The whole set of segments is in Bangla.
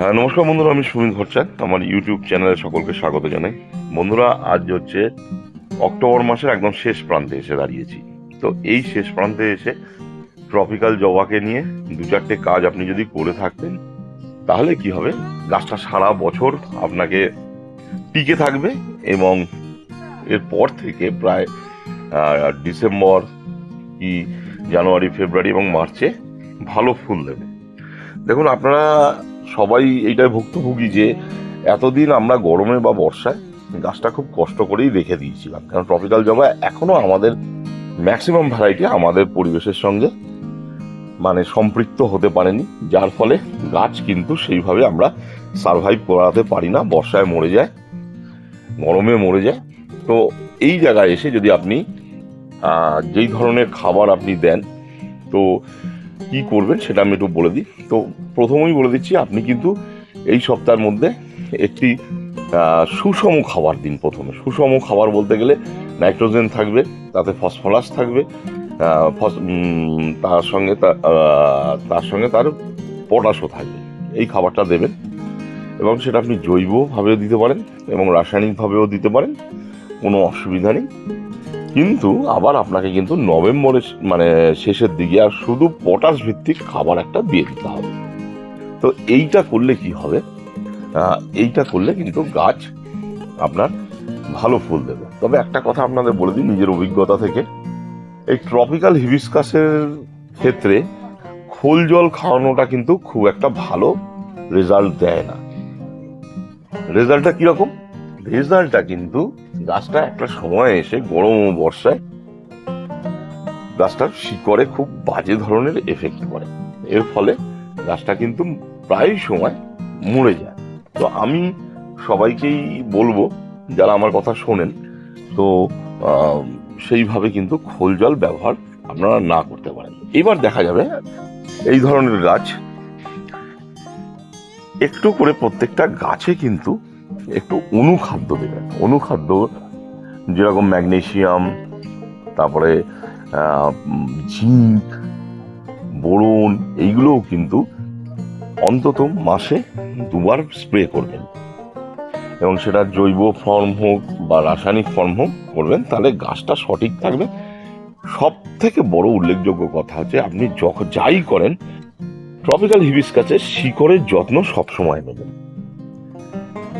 হ্যাঁ নমস্কার বন্ধুরা, আমি সুমিত ভট্টাচার আমার ইউটিউব চ্যানেলে সকলকে স্বাগত জানাই। বন্ধুরা, আজ হচ্ছে অক্টোবর মাসের একদম শেষ প্রান্তে এসে দাঁড়িয়েছি। তো এই শেষ প্রান্তে এসে ট্রপিক্যাল জবাকে নিয়ে দু চারটে কাজ আপনি যদি করে থাকতেন, তাহলে কি হবে? গাছটা সারা বছর আপনাকে টিকে থাকবে এবং এরপর থেকে প্রায় ডিসেম্বর কি জানুয়ারি, ফেব্রুয়ারি এবং মার্চে ভালো ফুল দেবে। দেখুন, আপনারা সবাই এইটাই ভুক্তভোগী যে এতদিন আমরা গরমে বা বর্ষায় গাছটা খুব কষ্ট করেই রেখে দিয়েছিলাম। কারণ ট্রপিক্যাল জবা এখনও আমাদের ম্যাক্সিমাম ভ্যারাইটি আমাদের পরিবেশের সঙ্গে মানে সম্পৃক্ত হতে পারেনি। যার ফলে গাছ কিন্তু সেইভাবে আমরা সারভাইভ করাতে পারি না। বর্ষায় মরে যায়, গরমে মরে যায়। তো এই জায়গায় এসে যদি আপনি যেই ধরনের খাবার আপনি দেন, তো কি করবেন সেটা আমি একটু বলে দিই। তো প্রথমেই বলে দিচ্ছি, আপনি কিন্তু এই সপ্তাহের মধ্যে একটি সুষম খাবার দিন প্রথমে। সুষম খাবার বলতে গেলে নাইট্রোজেন থাকবে, তাতে ফসফরাস থাকবে তার সঙ্গে তার সঙ্গে তার পটাশও থাকবে। এই খাবারটা দেবেন এবং সেটা আপনি জৈবভাবেও দিতে পারেন এবং রাসায়নিকভাবেও দিতে পারেন, কোনো অসুবিধা নেই। কিন্তু আবার আপনাকে কিন্তু নভেম্বরের মানে শেষের দিকে আর শুধু পটাশ ভিত্তিক খাবার একটা দিয়ে দিতে হবে। তো এইটা করলে কি হবে? এইটা করলে কিন্তু গাছ আপনার ভালো ফুল দেবে। তবে একটা কথা আপনাদের বলে দিই, নিজের অভিজ্ঞতা থেকে। এই ট্রপিক্যাল হিবিস্কাসের ক্ষেত্রে খোল জল খাওয়ানোটা কিন্তু খুব একটা ভালো রেজাল্ট দেয় না। রেজাল্টটা কীরকম? রেজাল্টটা কিন্তু গাছটা একটা সময় এসে গরম বর্ষায় গাছটার শিকড়ে খুব বাজে ধরনের এফেক্ট করে। এর ফলে গাছটা কিন্তু প্রায় সময় মরে যায়। তো আমি সবাইকেই বলব, যারা আমার কথা শোনেন, তো সেইভাবে কিন্তু খোল জল ব্যবহার আপনারা না করতে পারেন। এবার দেখা যাবে এই ধরনের গাছ একটু করে প্রত্যেকটা গাছে কিন্তু একটু অনুখাদ্য দেবেন। অনুখাদ্য, যেরকম ম্যাগনেশিয়াম, তারপরে জিঙ্ক, বোরন, এইগুলোও কিন্তু অন্তত মাসে দুবার স্প্রে করবেন। এবং সেটা জৈব ফর্ম হোক বা রাসায়নিক ফর্ম হোক করবেন, তাহলে গাছটা সঠিক থাকবে। সব থেকে বড় উল্লেখযোগ্য কথা হচ্ছে, আপনি যখন যাই করেন, ট্রপিক্যাল হিবিসকাসে শিকড়ের যত্ন সবসময় নেবেন।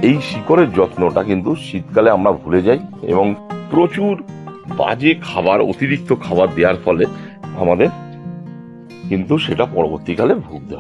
এই শিকড়ের যত্নটা কিন্তু শীতকালে আমরা ভুলে যাই এবং প্রচুর বাজে খাবার, অতিরিক্ত খাবার দেওয়ার ফলে আমাদের কিন্তু সেটা পরবর্তীকালে ভুগতে হয়।